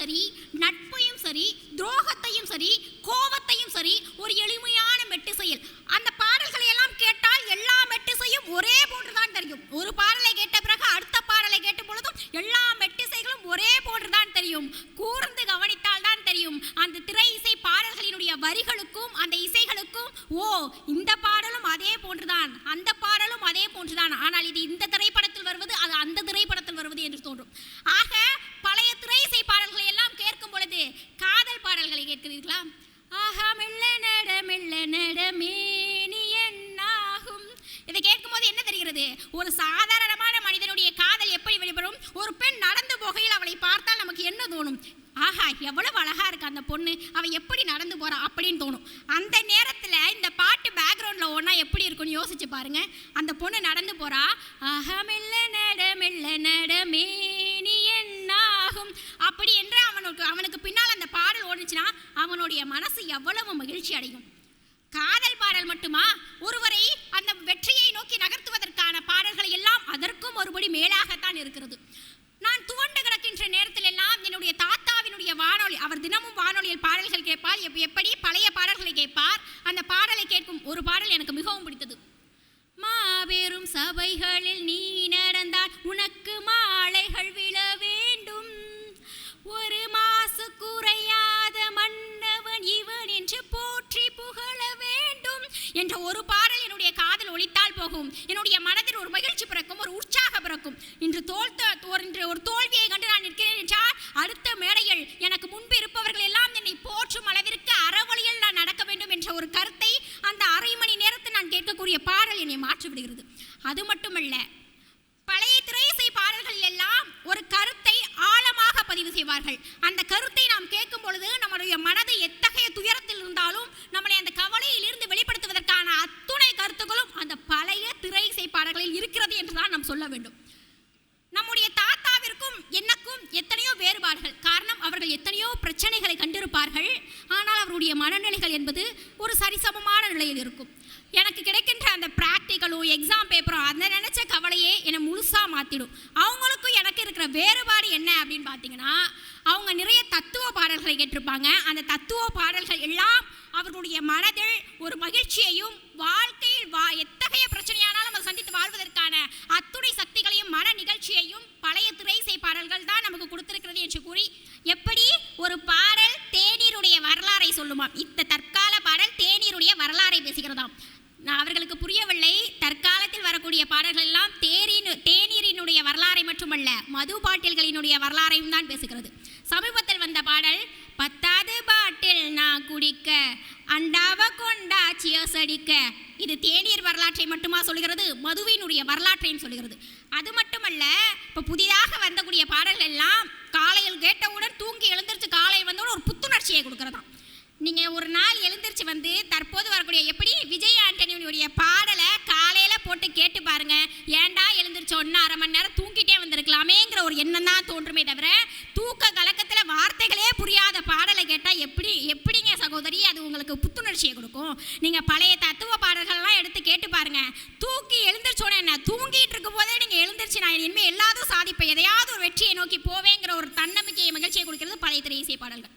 சரி நட்பையும் சரி துரோகத்தையும் சரி கோபத்தையும் சரி ஒரு எளிமையான மெட்டிசையில் அந்த பாடல்களை எல்லாம் கேட்டால் எல்லா மெட்டிசையும் ஒரே போன்றுதான் தெரியும். ஒரு பாடலை கேட்ட பிறகு அடுத்த பாடலை கேட்ட பொழுதும் எல்லா மெட்டிசைகளும் ஒரே போன்றுதான் தெரியும். கூர்ந்து கவனித்தால் தான் தெரியும். அந்த திரை இசை பாடல்களினுடைய வரிகளுக்கும் அந்த இசைகளுக்கும் ஓ இந்த பாடலும் அதே போன்றுதான். அந்த பாடலும் அதே போன்றுதான். ஆனால் இது இந்த திரைப்பட வருவது அது அந்த திரைப்படத்தில் வருவது என்று தோன்றும் ஆக பழைய திரை இசை பாடல்களை எல்லாம் கேட்கும் பொழுது காதல் பாடல்களை கேட்கிறீர்களா? ஆஹா மெல்ல நட மெல்ல நட மேனி என்னாகும்? இதை கேட்கும்போது என்ன தெரிகிறது? ஒரு சாதாரணமான மனிதனுடைய காதல் எப்படி வெளிப்படும்? ஒரு பெண் நடந்து போகையில் அவளை பார்த்தால் நமக்கு என்ன தோணும்? ஆஹா எவ்வளவு அழகா இருக்கு அந்த பொண்ணு. அவ எப்படி நடந்து போறா அப்படின்னு தோணும். அந்த நேரத்துல இந்த பாட்டு பேக்ரவுண்ட்ல ஒன்னா எப்படி இருக்கும்னு யோசிச்சு பாருங்க. அந்த பொண்ணு நடந்து போறா. ஆஹா மெல்ல நட மெல்ல நட மேனி என்னாகும்? அப்படி என்று அவனுக்கு அவனுக்கு பின்னால் அந்த அவனுடைய மனசு எவ்வளவு மகிழ்ச்சி அடையும்? காதல் பாடல் மட்டுமா? ஒருவரை அந்த வெற்றியை நோக்கி நகர்த்துவதற்கான பாடல்கள் எல்லாம் அதற்கும் ஒருபடி மேலாகத்தான் இருக்கிறது. நான் துவண்டு கிடக்கின்ற நேரத்தில் எல்லாம் என்னுடைய தாத்தாவினுடைய வானொலி அவர் தினமும் வானொலியில் பாடல்கள் கேட்பார். எப்படி பழைய பாடல்களை கேட்பார்? அந்த பாடலை கேட்கும் ஒரு பாடல் எனக்கு மிகவும் பிடித்தது. மாபெரும் சபைகளில் நீ நடந்தால் உனக்கு மாலைகள் விழவே என்ற ஒரு பாடல் என்னுடைய காதல் ஒழித்தால் போகும். என்னுடைய மனதில் ஒரு மகிழ்ச்சி பிறக்கும் ஒரு உற்சாக பிறக்கும். இன்று தோல் ஒரு- இன்று ஒரு தோல்வியை கண்டு நான் நிற்கிறேன் என்றால் அடுத்த மேடையில் எனக்கு முன்பு இருப்பவர்கள் எல்லாம் என்னை போற்றும் அளவிற்கு அறவழியில் நான் நடக்க வேண்டும் என்ற ஒரு கருத்தை அந்த அரை மணி நேரத்தில் நான் கேட்கக்கூடிய பாடல் என்னை மாற்றிவிடுகிறது அது மட்டுமல்ல பழைய திரையிசை பாடல்கள் எல்லாம் ஒரு கருத்தை ஆழமாக பதிவு செய்வார்கள். அந்த கருத்தை நாம் கேட்கும் பொழுது நம்முடைய மனது எத்தகைய துயரத்தில் இருந்தாலும் நம்மளை அந்த கவலையில் இருந்து வெளிப்படுத்துவதற்கான அத்துணை கருத்துக்களும் அந்த பழைய திரை இசை பாடல்களில் இருக்கிறது என்று தான் நாம் சொல்ல வேண்டும். நம்முடைய தாத்தாவிற்கும் எனக்கும் எத்தனையோ வேறுபாடுகள். காரணம் அவர்கள் எத்தனையோ பிரச்சனைகளை கண்டிருப்பார்கள். ஆனால் அவருடைய மனநிலைகள் என்பது ஒரு சரிசமமான நிலையில் இருக்கும். எனக்கு கிடைக்கின்ற அந்த ப்ராக்டிக்கலும் எக்ஸாம் பேப்பரும் அந்த நினைச்ச கவலையே என்னை முழுசா மாற்றிடும் அவங்களுக்கும் எனக்கு இருக்கிற வேறுபாடு என்ன அப்படின்னு பார்த்தீங்கன்னா அவங்க நிறைய தத்துவ பாடல்களை கேட்டிருப்பாங்க. அந்த தத்துவ பாடல்கள் எல்லாம் அவர்களுடைய மனதில் ஒரு மகிழ்ச்சியையும் வாழ்க்கையில் வா எத்தகைய பிரச்சனையானாலும் சந்தித்து வாழ்வதற்கான அத்துணை சக்திகளையும் மன நிகழ்ச்சியையும் பழைய திரைசை பாடல்கள் தான் நமக்கு கொடுத்திருக்கிறது என்று கூறி எப்படி ஒரு பாடல் தேநீருடைய வரலாறை சொல்லுமாம். இந்த தற்கால பாடல் தேநீருடைய வரலாறை பேசுகிறதாம். நான் அவர்களுக்கு புரியவில்லை. தற்காலத்தில் வரக்கூடிய பாடல்கள் எல்லாம் தேரின் தேநீரினுடைய வரலாறை மட்டுமல்ல மது பாட்டில்களினுடைய வரலாறையும் தான் பேசுகிறது. சமீபத்தில் வந்த பாடல் பத்தாவது நான் குடிக்க. அண்டாவ கொண்டா சியர்ஸ் இது தேநீர் வரலாற்றை மட்டுமா சொல்கிறது? மதுவினுடைய வரலாற்றையும் சொல்கிறது. அது மட்டுமல்ல இப்போ புதிதாக வந்தக்கூடிய பாடல்கள் எல்லாம் காலையில் கேட்டவுடன் தூங்கி எழுந்திரிச்சு காலையில் வந்தவுடன் ஒரு புத்துணர்ச்சியை கொடுக்குறதாம். நீங்கள் ஒரு நாள் எழுந்திரிச்சு வந்து தற்போது வரக்கூடிய எப்படி? விஜய் ஆண்டனியுடைய பாடலை காலையில் போட்டு கேட்டு பாருங்கள் ஏன்டா எழுந்திரிச்ச ஒன்று அரை மணி நேரம் தூங்கிட்டே வந்திருக்கலாமேங்கிற ஒரு எண்ணம் தான் தோன்றுமே தவிர பார்த்தா எப்படி எப்படிங்க சகோதரி? அது உங்களுக்கு புத்துணர்ச்சியை கொடுக்கும். நீங்கள் பழைய தத்துவ பாடல்கள்லாம் எடுத்து கேட்டு பாருங்க. தூக்கி எழுந்திரிச்சோன்னே என்ன? தூங்கிட்டு இருக்கும் போதே நீங்கள் எழுந்திருச்சு நான் இனிமேல் எல்லாதும் சாதிப்பேன் எதையாவது ஒரு வெற்றியை நோக்கி போவேங்கிற ஒரு தன்னம்பிக்கையை மகிழ்ச்சியை கொடுக்கிறது பழைய திரை இசை பாடல்கள்.